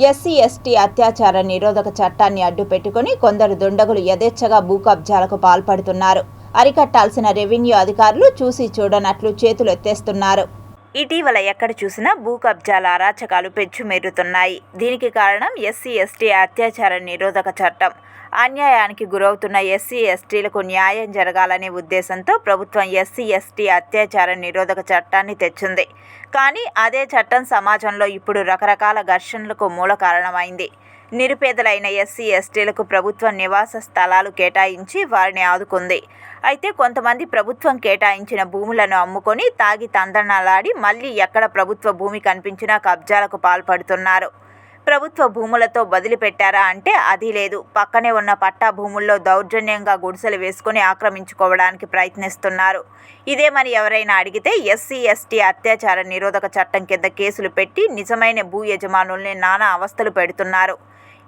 SC ST అత్యాచార నిరోధక చట్టాన్ని అడ్డుపెట్టుకుని కొందరు దుండగులు యథేచ్ఛగా భూ కబ్జాలకు పాల్పడుతున్నారు. అరికట్టాల్సిన రెవెన్యూ అధికారులు చూసి చూడనట్లు చేతులు ఎత్తేస్తున్నారు ఇటీవల ఎక్కడ చూసినా భూ కబ్జాల అరాచకాలు పెచ్చుమెరుతున్నాయి దీనికి కారణం ఎస్సీ ఎస్టీ అత్యాచార నిరోధక చట్టం. అన్యాయానికి గురవుతున్న ఎస్సీ ఎస్టీలకు న్యాయం జరగాలనే ఉద్దేశంతో ప్రభుత్వం ఎస్సీ ఎస్టీ అత్యాచార నిరోధక చట్టాన్ని తెచ్చింది. కానీ అదే చట్టం సమాజంలో ఇప్పుడు రకరకాల ఘర్షణలకు మూల కారణమైంది. నిరుపేదలైన ఎస్సీ ఎస్టీలకు ప్రభుత్వం నివాస స్థలాలు కేటాయించి వారిని ఆదుకుంది. అయితే కొంతమంది ప్రభుత్వం కేటాయించిన భూములను అమ్ముకొని తాగి తందనాలాడి మళ్ళీ ఎక్కడ ప్రభుత్వ భూమి కనిపించినా కబ్జాలకు పాల్పడుతున్నారు. ప్రభుత్వ భూములతో వదిలిపెట్టారా అంటే అది లేదు. పక్కనే ఉన్న పట్టా భూముల్లో దౌర్జన్యంగా గుడిసెలు వేసుకుని ఆక్రమించుకోవడానికి ప్రయత్నిస్తున్నారు. ఇదేమని ఎవరైనా అడిగితే ఎస్సీ ఎస్టీ అత్యాచార నిరోధక చట్టం కింద కేసులు పెట్టి నిజమైన భూ యజమానుల్ని నానా అవస్థలు పెడుతున్నారు.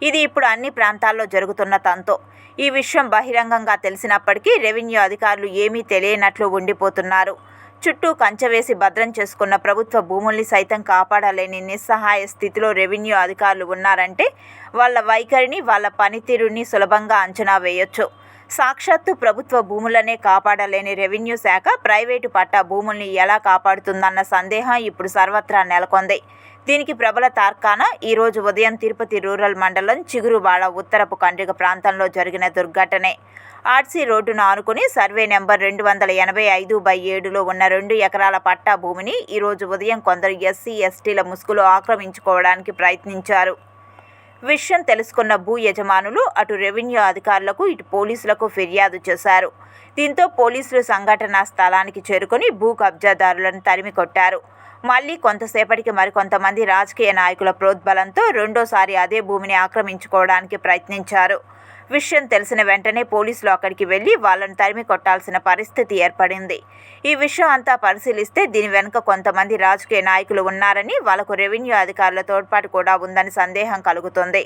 ఇది ఇప్పుడు అన్ని ప్రాంతాల్లో జరుగుతున్న తంతో. ఈ విషయం బహిరంగంగా తెలిసినప్పటికీ రెవెన్యూ అధికారులు ఏమీ తెలియనట్లు ఉండిపోతున్నారు. చుట్టూ కంచవేసి భద్రం చేసుకున్న ప్రభుత్వ భూముల్ని సైతం కాపాడలేని నిస్సహాయ స్థితిలో రెవెన్యూ అధికారులు ఉన్నారంటే వాళ్ళ వైఖరిని వాళ్ళ పనితీరుని సులభంగా అంచనా వేయొచ్చు. సాక్షాత్తు ప్రభుత్వ భూములనే కాపాడలేని రెవెన్యూ శాఖ ప్రైవేటు పట్టా భూముల్ని ఎలా కాపాడుతుందన్న సందేహం ఇప్పుడు సర్వత్రా నెలకొంది. దీనికి ప్రబల తార్కాన ఈరోజు ఉదయం తిరుపతి రూరల్ మండలం చిగురువాడ ఉత్తరపు కండ్రిక ప్రాంతంలో జరిగిన దుర్ఘటనే. ఆర్సీ రోడ్డును ఆనుకుని సర్వే నెంబర్ రెండు వందల ఎనభై ఐదు బై ఏడులో ఉన్న రెండు ఎకరాల పట్టా భూమిని ఈరోజు ఉదయం కొందరు ఎస్సీ ఎస్టీల ముసుగులు ఆక్రమించుకోవడానికి ప్రయత్నించారు. విషయం తెలుసుకున్న భూ యజమానులు అటు రెవెన్యూ అధికారులకు ఇటు పోలీసులకు ఫిర్యాదు చేశారు. దీంతో పోలీసులు సంఘటనా స్థలానికి చేరుకొని భూ కబ్జాదారులను తరిమి కొట్టారు మళ్ళీ కొంతసేపటికి మరికొంతమంది రాజకీయ నాయకుల ప్రోద్బలంతో రెండోసారి అదే భూమిని ఆక్రమించుకోవడానికి ప్రయత్నించారు. విషయం తెలిసిన వెంటనే పోలీసులు అక్కడికి వెళ్ళి వాళ్ళను తరిమి కొట్టాల్సిన పరిస్థితి ఏర్పడింది. ఈ విషయం అంతా పరిశీలిస్తే దీని వెనుక కొంతమంది రాజకీయ నాయకులు ఉన్నారని వాళ్ళకు రెవెన్యూ అధికారుల తోడ్పాటు కూడా ఉందని సందేహం కలుగుతోంది.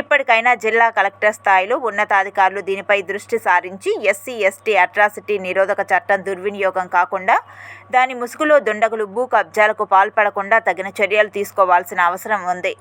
ఇప్పటికైనా జిల్లా కలెక్టర్ స్థాయిలో ఉన్నతాధికారులు దీనిపై దృష్టి సారించి ఎస్సీ ఎస్టీ అట్రాసిటీ నిరోధక చట్టం దుర్వినియోగం కాకుండా దాని ముసుగులో దుండగులు భూ కబ్జాలకు పాల్పడకుండా తగిన చర్యలు తీసుకోవాల్సిన అవసరం ఉంది.